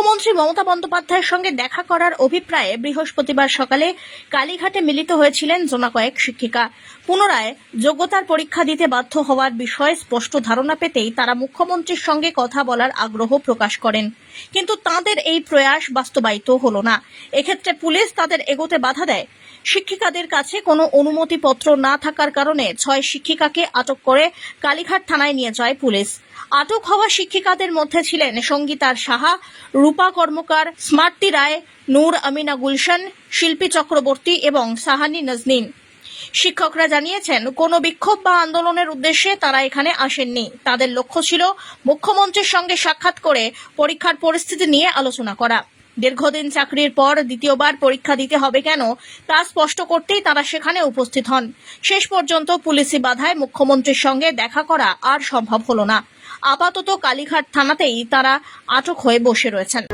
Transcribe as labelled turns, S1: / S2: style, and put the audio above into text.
S1: মুখ্যমন্ত্রী মমতা বন্দ্যোপাধ্যায়ের সঙ্গে দেখা করার অভিপ্রায়ে বৃহস্পতিবার সকালে কালীঘাটে মিলিত হয়েছিলেন জোনা কয়েক শিক্ষিকা। পুনরায় যোগ্যতার পরীক্ষা দিতে বাধ্য হওয়ার বিষয়ে স্পষ্ট ধারণা পেতেই তারা মুখ্যমন্ত্রীর সঙ্গে কথা বলার আগ্রহ প্রকাশ করেন। কিন্তু তাদের এই প্রয়াস বাস্তবায়িত হল না। এক্ষেত্রে পুলিশ তাদের এগোতে বাধা দেয়। শিক্ষিকাদের কাছে কোনো অনুমতিপত্র না থাকার কারণে ছয় শিক্ষিকাকে আটক করে কালীঘাট থানায় নিয়ে যায় পুলিশ। আটক হওয়া শিক্ষিকাদের মধ্যে ছিলেন সঙ্গীতার সাহা, রূপা কর্মকার, স্মার্তি রায়, নূর আমিনা গুলশান, শিল্পী চক্রবর্তী এবং সাহানি নজনীন। শিক্ষকরা জানিয়েছেন, কোনো বিক্ষোভ বা আন্দোলনের উদ্দেশ্যে তারা এখানে আসেননি। তাদের লক্ষ্য ছিল মুখ্যমন্ত্রীর সঙ্গে সাক্ষাৎ করে পরীক্ষার পরিস্থিতি নিয়ে আলোচনা করা। দীর্ঘদিন চাকরির পর দ্বিতীয়বার পরীক্ষা দিতে হবে কেন তা স্পষ্ট করতেই তারা সেখানে উপস্থিত হন। শেষ পর্যন্ত পুলিশি বাধায় মুখ্যমন্ত্রীর সঙ্গে দেখা করা আর সম্ভব হল না। আপাতত কালীঘাট থানাতেই তারা আটক হয়ে বসে রয়েছেন।